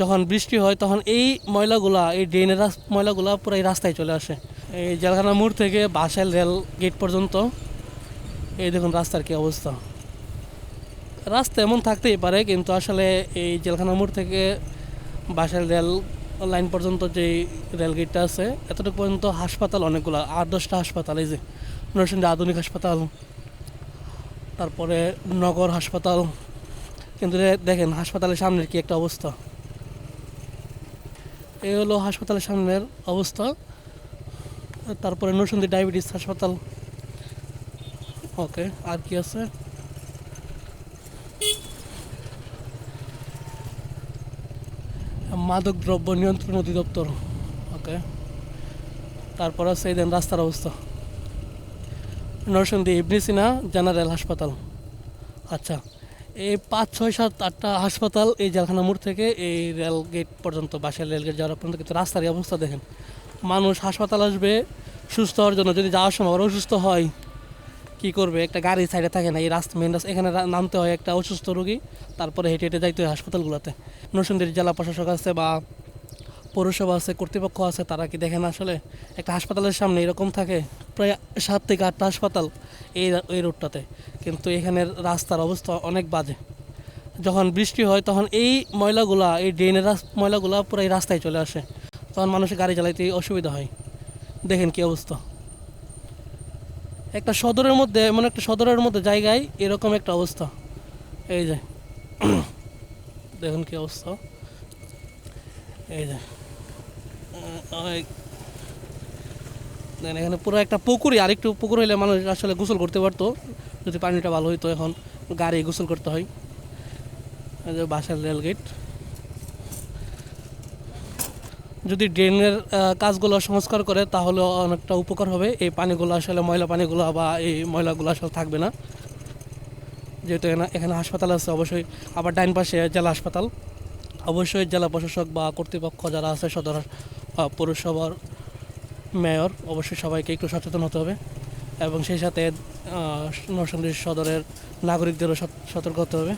যখন বৃষ্টি হয়, তখন এই ময়লাগুলা, এই ড্রেনের ময়লাগুলা পুরো এই রাস্তায় চলে আসে। এই জেলখানা মোড় থেকে বাসাইল রেল গেট পর্যন্ত, এই দেখুন রাস্তার কি অবস্থা। রাস্তা এমন থাকতেই পারে, কিন্তু আসলে এই জেলখানা মোড় থেকে বাসাইল রেল লাইন পর্যন্ত যে রেল গেটটা আছে, এতটুকু পর্যন্ত হাসপাতাল অনেকগুলো, আট দশটা হাসপাতাল, এই যে নরসিংদী আধুনিক হাসপাতাল, তারপরে নগর হাসপাতাল। কিন্তু দেখেন হাসপাতালের সামনের কি একটা অবস্থা। এই হলো হাসপাতালের সামনের অবস্থা। তারপরে নরসিংদী ডায়াবেটিস হাসপাতাল। ওকে, আর কি আছে? মাদক দ্রব্য নিয়ন্ত্রণ অধিদপ্তর। ওকে, তারপর আছে এই দেন রাস্তার অবস্থা। নরসিংদী ইবনে সিনা জেনারেল হাসপাতাল। আচ্ছা এই পাঁচ, ছয়, সাত, আটটা হাসপাতাল এই জেলখানা মোড় থেকে এই রেল গেট পর্যন্ত বাসের রেল গেট যাওয়ার পর্যন্ত কিন্তু রাস্তার অবস্থা দেখেন। মানুষ হাসপাতাল আসবে, সুস্থ হওয়ার জন্য যদি যাওয়ার সময় আবার অসুস্থ হয়, কি করবে? একটা গাড়ি সাইডে থাকে না, এই রাস্তা মেন রাস্তা, এখানে নামতে হয় একটা অসুস্থ রোগী, তারপরে হেঁটে হেঁটে যাইতে হয় হাসপাতালগুলোতে। নরসিংদীর জেলা প্রশাসক আছে বা পৌরসভা আছে, কর্তৃপক্ষ আছে, তারা কি দেখেন আসলে একটা হাসপাতালের সামনে এরকম থাকে, প্রায় সাত থেকে আটটা হাসপাতাল এই এই রোডটাতে। কিন্তু এখানের রাস্তার অবস্থা অনেক বাজে। যখন বৃষ্টি হয়, তখন এই ময়লাগুলা, এই ড্রেনের ময়লাগুলা পুরো এই রাস্তায় চলে আসে। তখন মানুষের গাড়ি চালাইতে অসুবিধা হয়। দেখেন কি অবস্থা। একটা সদরের মধ্যে, এমন একটা সদরের মধ্যে জায়গায় এরকম একটা অবস্থা। এই যে, দেখুন কি অবস্থা। এই যে এখানে পুরো একটা পুকুরই, আরেকটু পুকুর হইলে মানুষ আসলে গোসল করতে পারতো। যদি পানিটা ভালো হইতো, এখন গাড়ি গোসল করতে হয়। বাসার রেল গেট। যদি ড্রেনের কাজগুলো সংস্কার করে, তাহলে অনেকটা উপকার হবে। এই পানিগুলো আসলে ময়লা পানিগুলো বা এই ময়লাগুলো আসলে থাকবে না। যেহেতু এখানে এখানে হাসপাতাল আছে, অবশ্যই আবার ডাইন পাশে জেলা হাসপাতাল। অবশ্যই জেলা প্রশাসক বা কর্তৃপক্ষ যারা আছে, সদর পৌরসভার মেয়র, অবশ্যই সবাইকে একটু সচেতন হতে হবে। এবং সেই সাথে নরসিংদী সদরের নাগরিকদেরও সত- সতর্ক হতে হবে।